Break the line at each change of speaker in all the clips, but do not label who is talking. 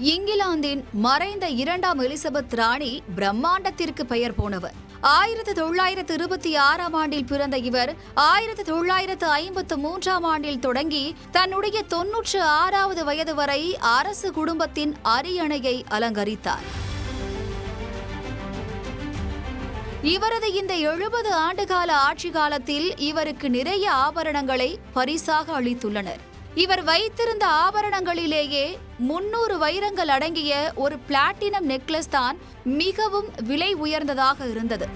இங்கிலாந்தின் மறைந்த இரண்டாம் எலிசபெத் ராணி பிரம்மாண்டத்திற்கு பெயர் போனவர். ஆயிரத்து தொள்ளாயிரத்து இருபத்தி ஆறாம் ஆண்டில் பிறந்த இவர் ஆயிரத்து தொள்ளாயிரத்து ஐம்பத்து மூன்றாம் ஆண்டில் தொடங்கி தன்னுடைய தொன்னூற்று ஆறாவது வயது வரை அரசு குடும்பத்தின் அரியணையை அலங்கரித்தார். இவரது இந்த எழுபது ஆண்டுகால ஆட்சி காலத்தில் இவருக்கு நிறைய ஆபரணங்களை பரிசாக அளித்துள்ளனர். இவர் வைத்திருந்த ஆபரணங்களிலேயே முன்னூறு வைரங்கள் அடங்கிய ஒரு பிளாட்டினம் நெக்லஸ் தான் மிகவும் விலை உயர்ந்ததாக இருந்தது.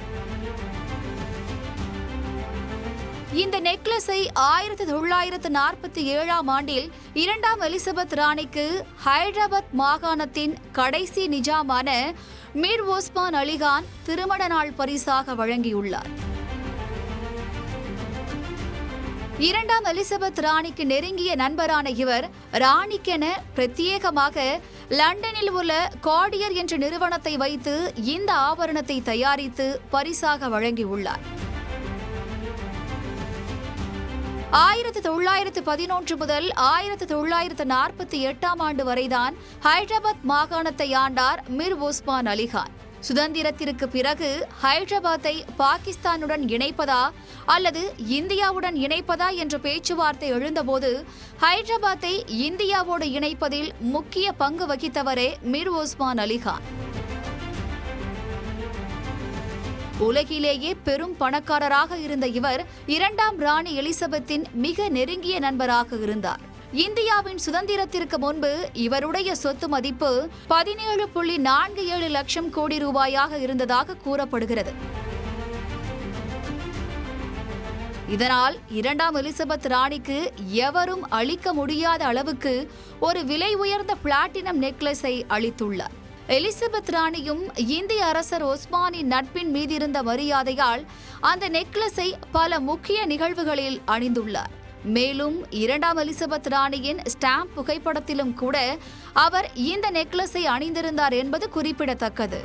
இந்த நெக்லஸை ஆயிரத்தி தொள்ளாயிரத்து நாற்பத்தி ஏழாம் ஆண்டில் இரண்டாம் எலிசபெத் ராணிக்கு ஹைதராபாத் மாகாணத்தின் கடைசி நிஜாமான மீர் ஓஸ்மான் அலிகான் திருமண நாள் பரிசாக வழங்கியுள்ளார். இரண்டாம் எலிசபெத் ராணிக்கு நெருங்கிய நண்பரான இவர் ராணிக்கென பிரத்யேகமாக லண்டனில் உள்ள கார்டியர் என்ற நிறுவனத்தை வைத்து இந்த ஆபரணத்தை தயாரித்து பரிசாக வழங்கியுள்ளார். ஆயிரத்து தொள்ளாயிரத்து பதினொன்று முதல் ஆயிரத்து தொள்ளாயிரத்து நாற்பத்தி எட்டாம் ஆண்டு வரைதான் ஹைதராபாத் மாகாணத்தை ஆண்டார் மிர் ஓஸ்மான் அலிகான் சுதந்திரத்திற்கு பிறகு ஹைதராபாத்தை பாகிஸ்தானுடன் இணைப்பதா அல்லது இந்தியாவுடன் இணைப்பதா என்ற பேச்சுவார்த்தை எழுந்தபோது ஹைதராபாத்தை இந்தியாவோடு இணைப்பதில் முக்கிய பங்கு வகித்தவரே மிர் ஓஸ்மான் அலிகான் உலகிலேயே பெரும் பணக்காரராக இருந்த இவர் இரண்டாம் ராணி எலிசபெத்தின் மிக நெருங்கிய நண்பராக இருந்தார். இந்தியாவின் சுதந்திரத்திற்கு முன்பு இவருடைய சொத்து மதிப்பு பதினேழு புள்ளி நான்கு ஏழு லட்சம் கோடி ரூபாயாக இருந்ததாக கூறப்படுகிறது. இதனால் இரண்டாம் எலிசபெத் ராணிக்கு எவரும் அளிக்க முடியாத அளவுக்கு ஒரு விலை உயர்ந்த பிளாட்டினம் நெக்லஸை அளித்துள்ளார். எலிசபெத் ராணியும் இந்திய அரசர் ஒஸ்மானின் நட்பின் மீதிருந்த மரியாதையால் அந்த நெக்லஸை பல முக்கிய நிகழ்வுகளில் அணிந்துள்ளார். மேலும் இரண்டாம் எலிசபெத் ராணியின் ஸ்டாம்ப் புகைப்படத்திலும் கூட அவர் இந்த நெக்லஸை அணிந்திருந்தார் என்பது குறிப்பிடத்தக்கது.